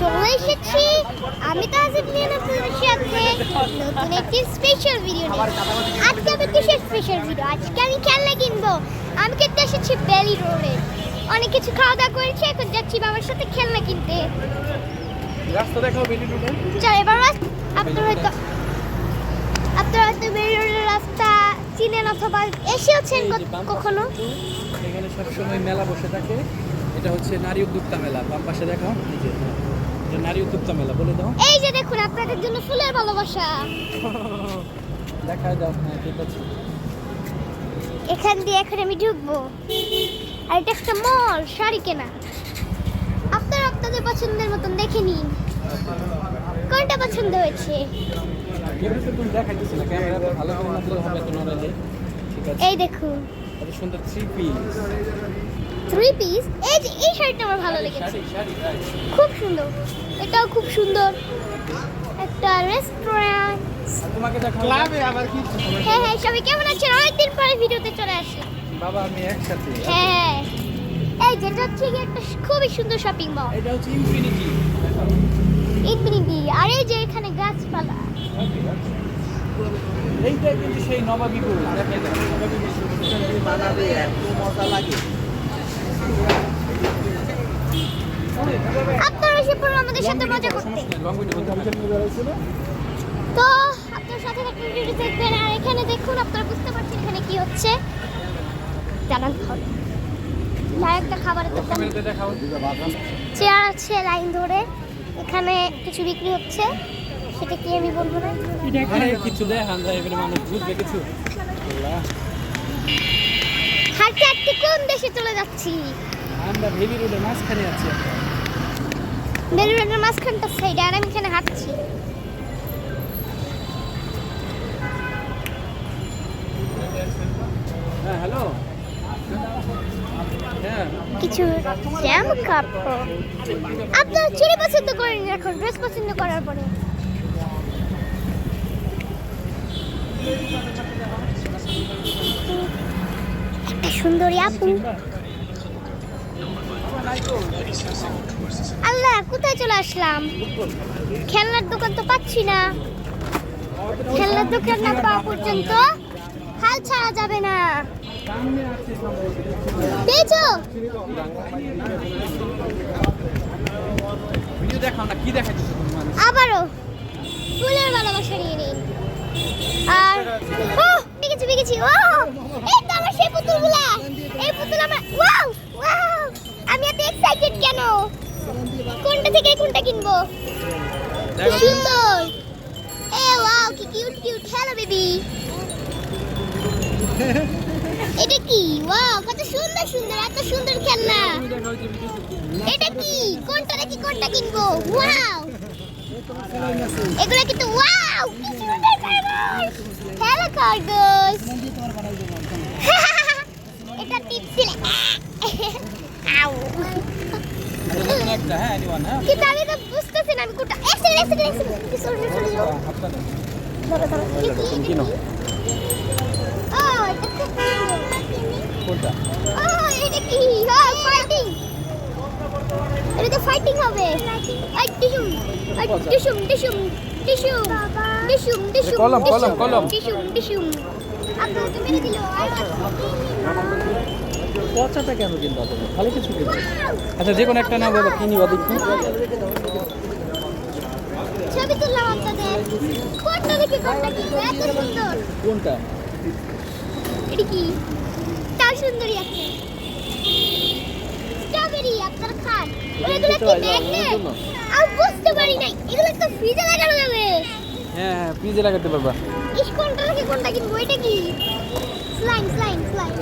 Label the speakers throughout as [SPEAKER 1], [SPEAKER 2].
[SPEAKER 1] চলে এসেছি। আমি তো আজ আপনাদের সাথে নতুন একটি স্পেশাল ভিডিও নিয়ে। আজকে আমি কিসের স্পেশাল ভিডিও আজকে আমি খেলনা কিনবো। আমি কিন্তু এসেছি বেলি রোডে অনেক কিছু খাওয়া দাওয়া করেছি এখন যাচ্ছি বাবার সাথে খেলনা কিনতে।
[SPEAKER 2] রাস্তা দেখাও বেলি রোডে
[SPEAKER 1] চল এবার আপনার হয়তো আপনার হয়তো বেলি রোডের রাস্তা চিনেন অথবা এসেওছেন কখনো?
[SPEAKER 2] এখানে সবসময় মেলা বসে থাকে। এটা হচ্ছে নারী উদ্যোক্তা মেলা। বাম পাশে দেখাও এই যে এটা নারী উদ্যোক্তা মেলা বলে দাও।
[SPEAKER 1] এই যে দেখুন আপনাদের জন্য ফুলের ভালোবাসা।
[SPEAKER 2] দেখায় দাও হ্যাঁ ঠিক আছে।
[SPEAKER 1] এখান দিয়ে এখন আমি ঢুকবো। আর এটা একটা মল শাড়ি কেনা। আপনারা আপনাদের পছন্দের মতন দেখে নিন। কোনটা পছন্দ হয়েছে? এই দেখুন।
[SPEAKER 2] কত সুন্দর থ্রি পিস
[SPEAKER 1] থ্রি পিস এই যে এই শাড়িটা আমার ভালো লেগেছে. খুব সুন্দর। এটাও খুব সুন্দর। একটা রেস্টুরেন্ট
[SPEAKER 2] তোমাকে দেখাও
[SPEAKER 1] হ্যাঁ হ্যাঁ সবাই কেমন আছেন? অনেকদিন পরে ভিডিওতে চলে আসি।
[SPEAKER 2] বাবা আমি একসাথে।
[SPEAKER 1] হ্যাঁ এই যেটা হচ্ছে একটা খুবই সুন্দর শপিং মল
[SPEAKER 2] এটা হচ্ছে ইনফিনিটি
[SPEAKER 1] ইনফিনিটি আর এই যে এখানে গাছপালা।
[SPEAKER 2] এইটা কিন্তু সেই নবাবিপুর দেখে দাও
[SPEAKER 3] বানাবে এত মজা লাগে
[SPEAKER 1] আপনারা এসে পড়ুন আমাদের সাথে মজা করতে। তো আপনার সাথে একটা ভিডিও দেখবেন আর এখানে দেখুন আপনারা বুঝতে পারছেন এখানে কি হচ্ছে। জানান খাবারের দোকান। চেয়ার আছে লাইন ধরে। এখানে কিছু বিক্রি হচ্ছে। সেটা কি আমি বলব না?
[SPEAKER 2] কিছু দেখান যায় এবারে মানুষ বুঝবে কিছু। আল্লাহ।
[SPEAKER 1] হাঁটতে হাঁটতে কোন দেশে চলে যাচ্ছি।
[SPEAKER 2] আমরা ভেলি রোডের মাঝখানে আছি।
[SPEAKER 1] বেলুনের মাঝখানটা সাইডে আর আমি এখানে হাঁটছি।
[SPEAKER 2] হ্যাঁ হ্যালো হ্যাঁ।
[SPEAKER 1] কিছু জামা কাপড়। আপনারা পছন্দ করেন এখন ড্রেস পছন্দ করার পরে। সুন্দরী আপু। আল্লাহ কোথায় চলে আসলাম? খেলনার দোকান তো পাচ্ছি না। খেলনার দোকান না পাওয়া পর্যন্ত হাল ছাড়া যাবে না। পেয়েছ?
[SPEAKER 2] ভিডিও দেখাও না কি দেখাইতেছো?
[SPEAKER 1] আবারও। ফুলের আর ও দেখেছি দেখেছি ও এই তো আমার সেই পুতুলগুলা। এই পুতুল আমার ওয়াও ওয়াও আমি এত এক্সাইটেড কেন? কোনটা থেকে কোনটা কিনবো? সুন্দর। এ ওয়াও কি কিউট কিউট হ্যালো বেবি এটা কি? ওয়াও কত সুন্দর সুন্দর এত সুন্দর খেলনা। এটা কি? কোনটা নাকি কোনটা কিনবো? ওয়াও। এগুলো কিন্তু ওয়াও কি সুন্দর হ্যালো কাগজ এটা টিপ দিলে। আউ কিন্তু আমি তো বুঝতেছি না। ও
[SPEAKER 2] কোনটা
[SPEAKER 1] ও এটা কি? হ্যাঁ ফাইটিং এটা তো ফাইটিং হবে। আই আই
[SPEAKER 2] কলম, কলম, কলম। পচাটা কেন কিনবা তুমি ভালো কিছু কিনবা। আচ্ছা যে কোনো একটা না বাবা কি নিবা দেখি।
[SPEAKER 1] ছবি তুললাম আপনাদের। কোনটা দেখি কোনটা কি এত সুন্দর।
[SPEAKER 2] কোনটা?
[SPEAKER 1] এটা কি? তার সুন্দরী আছে স্ট্রবেরি আপনারা খান এগুলো কি ম্যাগনেট? আর বুঝতে পারি নাই। এগুলো তো ফ্রিজে লাগানো যাবে।
[SPEAKER 2] হ্যাঁ হ্যাঁ ফ্রিজে লাগাতে পারবা।
[SPEAKER 1] ইস কোনটা থেকে কোনটা কিনবো? এটা কি? স্লাইম স্লাইম স্লাইম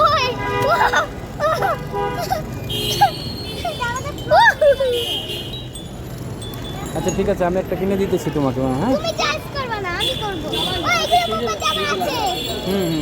[SPEAKER 1] ওই
[SPEAKER 2] আচ্ছা ঠিক আছে আমি একটা কিনে দিতেছি তোমাকে হ্যাঁ?
[SPEAKER 1] তুমি চার্জ করবে না আমি করব। মোবাইল জামা আছে।
[SPEAKER 2] হুম হুম।